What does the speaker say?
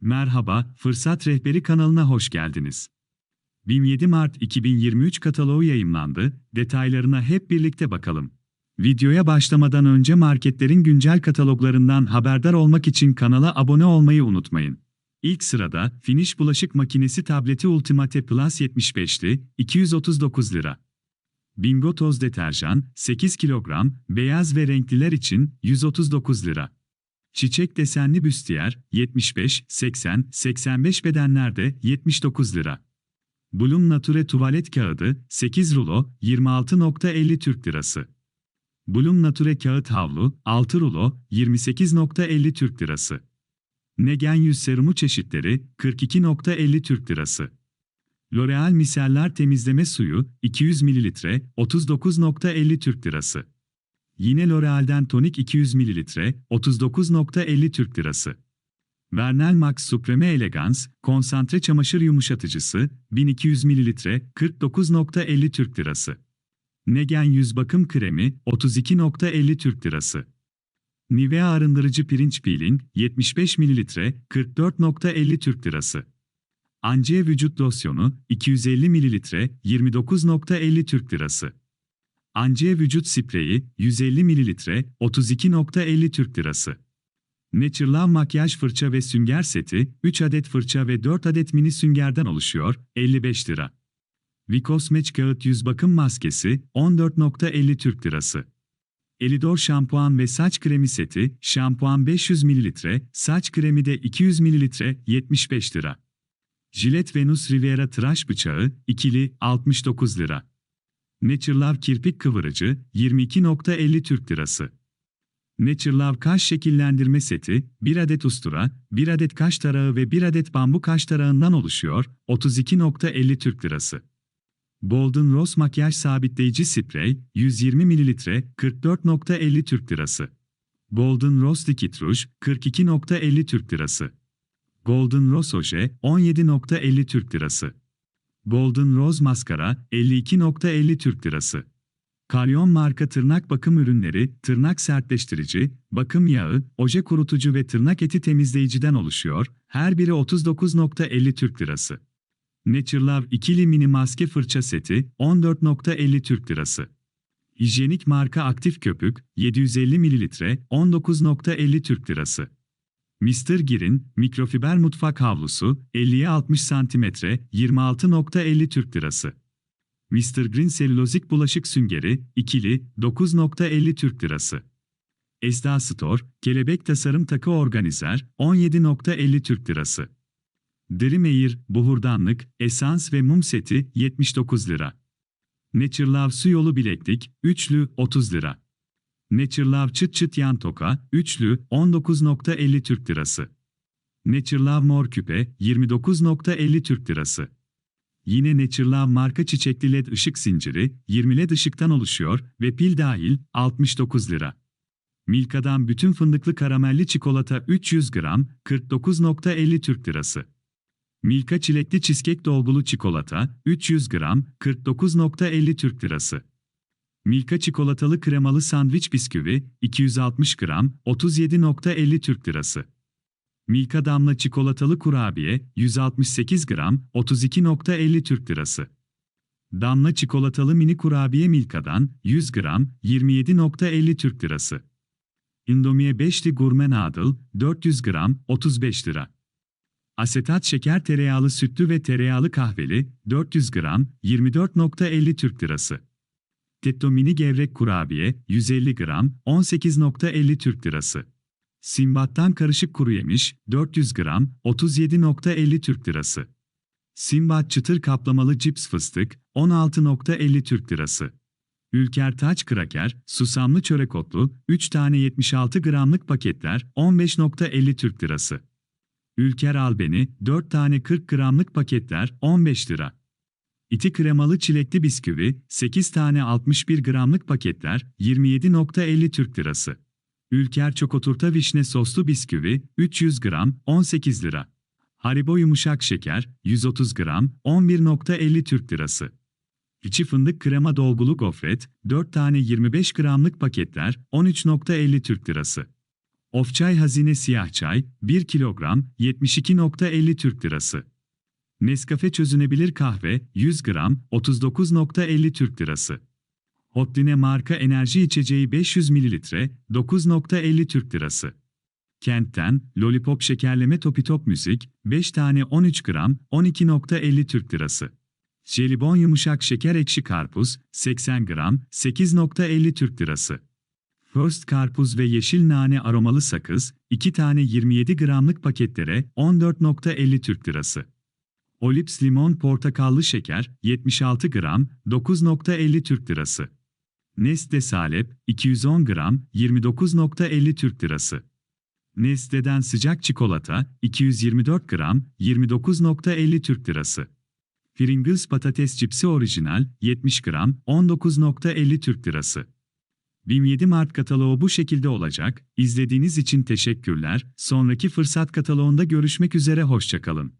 Merhaba, Fırsat Rehberi kanalına hoş geldiniz. 27 Mart 2023 kataloğu yayımlandı, detaylarına hep birlikte bakalım. Videoya başlamadan önce marketlerin güncel kataloglarından haberdar olmak için kanala abone olmayı unutmayın. İlk sırada Finish bulaşık makinesi tableti Ultimate Plus 75'li 239 lira. Bingo toz deterjan 8 kilogram, beyaz ve renkliler için 139 lira. Çiçek desenli büstiyer 75, 80, 85 bedenlerde 79 lira. Bloom Nature tuvalet kağıdı 8 rulo 26.50 Türk lirası. Bloom Nature kağıt havlu 6 rulo 28.50 Türk lirası. Negen yüz serumu çeşitleri 42.50 Türk lirası. L'Oreal miseller temizleme suyu 200 ml 39.50 Türk lirası. Yine L'Oreal'den tonik 200 ml 39.50 Türk lirası. Vernel Max Supreme Elegance konsantre çamaşır yumuşatıcısı 1200 ml 49.50 Türk lirası. Negen yüz bakım kremi 32.50 Türk lirası. Nivea arındırıcı pirinç peeling 75 ml 44.50 Türk lirası. Ancie vücut losyonu 250 ml 29.50 Türk lirası. Ancie vücut spreyi 150 ml 32.50 Türk lirası. Naturelove makyaj fırça ve sünger seti 3 adet fırça ve 4 adet mini süngerden oluşuyor 55 lira. Vicos Match kağıt yüz bakım maskesi 14.50 Türk lirası. Elidor şampuan ve saç kremi seti, şampuan 500 ml, saç kremi de 200 ml 75 lira. Gillette Venus Riviera tıraş bıçağı, ikili 69 lira. Naturelove kirpik kıvırıcı 22.50 Türk lirası. Naturelove kaş şekillendirme seti, 1 adet ustura, 1 adet kaş tarağı ve 1 adet bambu kaş tarağından oluşuyor, 32.50 Türk lirası. Golden Rose makyaj sabitleyici sprey, 120 ml 44.50 Türk lirası. Golden Rose Liquid Rouge, 42.50 Türk lirası. Golden Rose Oje, 17.50 Türk lirası. Golden Rose Maskara, 52.50 Türk lirası. Kalyon marka tırnak bakım ürünleri, tırnak sertleştirici, bakım yağı, oje kurutucu ve tırnak eti temizleyiciden oluşuyor, her biri 39.50 Türk lirası. Naturelove ikili mini maske fırça seti, 14.50 Türk lirası. Hijyenik marka aktif köpük, 750 ml, 19.50 Türk lirası. Mr. Gir'in mikrofiber mutfak havlusu 50'ye 60 cm 26.50 Türk lirası. Mr. Green selülozik bulaşık süngeri ikili 9.50 Türk lirası. Esda Store kelebek tasarım takı organizer 17.50 Türk lirası. Dreamer buhurdanlık, esans ve mum seti 79 lira. Naturelove su yolu bileklik üçlü 30 lira. Naturelove çıt çıt yan toka, üçlü, 19.50 Türk lirası. Naturelove mor küpe, 29.50 Türk lirası. Yine Naturelove marka çiçekli led ışık zinciri, 20 led ışıktan oluşuyor ve pil dahil, 69 lira. Milka'dan bütün fındıklı karamelli çikolata 300 gram, 49.50 Türk lirası. Milka çilekli cheesecake dolgulu çikolata, 300 gram, 49.50 Türk lirası. Milka çikolatalı kremalı sandviç bisküvi 260 gram 37.50 Türk lirası. Milka damla çikolatalı kurabiye 168 gram 32.50 Türk lirası. Damla çikolatalı mini kurabiye Milka'dan 100 gram 27.50 Türk lirası. Indomie 5'li gurme nadıl 400 gram 35 lira. Asetat şeker tereyağlı sütlü ve tereyağlı kahveli 400 gram 24.50 Türk lirası. Tetto mini gevrek kurabiye 150 gram 18.50 Türk lirası. Simbat'tan karışık kuru yemiş 400 gram 37.50 Türk lirası. Simbat çıtır kaplamalı cips fıstık 16.50 Türk lirası. Ülker taç kraker, susamlı çörek otlu 3 tane 76 gramlık paketler 15.50 Türk lirası. Ülker albeni 4 tane 40 gramlık paketler 15 lira. İti kremalı çilekli bisküvi, 8 tane 61 gramlık paketler, 27.50 Türk lirası. Ülker çokoturta vişne soslu bisküvi, 300 gram, 18 lira. Haribo yumuşak şeker, 130 gram, 11.50 Türk lirası. İçi fındık krema dolgulu gofret, 4 tane 25 gramlık paketler, 13.50 Türk lirası. Ofçay Hazine Siyah Çay 1 kilogram 72.50 Türk Lirası. Nescafe Çözünebilir Kahve 100 gram 39.50 Türk Lirası. Hotline marka enerji içeceği 500 mililitre 9.50 Türk Lirası. Kent'ten Lollipop şekerleme Topi Top Müzik 5 tane 13 gram 12.50 Türk Lirası. Jelibon yumuşak şeker ekşi karpuz 80 gram 8.50 Türk Lirası. First karpuz ve yeşil nane aromalı sakız 2 tane 27 gramlık paketlere 14.50 Türk Lirası. Olips limon portakallı şeker 76 gram 9.50 Türk Lirası. Nestle salep 210 gram 29.50 Türk Lirası. Nestle'den sıcak çikolata 224 gram 29.50 Türk Lirası. Pringles patates cipsi orijinal 70 gram 19.50 Türk Lirası. 27 Mart kataloğu bu şekilde olacak. İzlediğiniz için teşekkürler. Sonraki fırsat kataloğunda görüşmek üzere hoşçakalın.